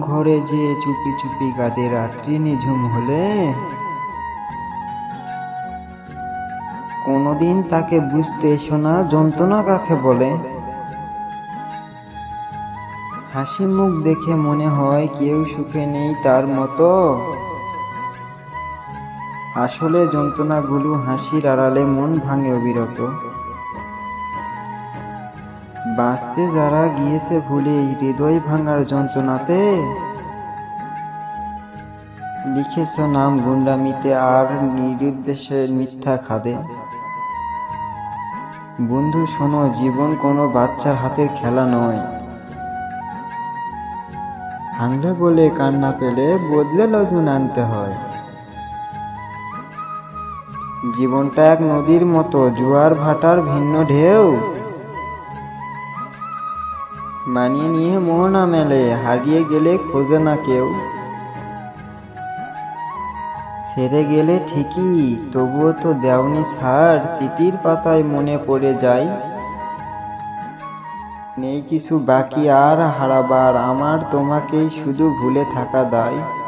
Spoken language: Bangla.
ঘরে যে চুপি চুপি কাঁদে রাত্রি নিঝুম হলে? কোনোদিন তাকে বুঝতে শোনা যন্ত্রণা কাকে বলে? হাসি মুখ দেখে মনে হয় কেউ সুখে নেই তার মতো। আসলে যন্ত্রণাগুলো হাসির আড়ালে মন ভাঙে অবিরত। বাঁচতে যারা গিয়েছে ভুলে এই হৃদয় ভাঙার যন্ত্রণাতে। লিখেছ নাম গুন্ডামিতে আর নিরুদ্দেশে মিথ্যা খাদে। বন্ধু, শোনো, জীবন কোনো বাচ্চার হাতের খেলা নয়। ভাঙলে বলে কান্না পেলে বদলে লজুন আনতে হয়। জীবনটা এক নদীর মতো, জোয়ার ভাটার ভিন্ন ঢেউ। মানিয়ে নিয়ে মোহনা মেলে হারিয়ে গেলে খোঁজে না কেউ। ছেড়ে গেলে ঠিকই, তবুও তো দেওনি সার, স্মৃতির পাতায় মনে পড়ে যায়। নেই কিছু বাকি আর হারাবার, আমার তোমাকেই শুধু ভুলে থাকা দায়।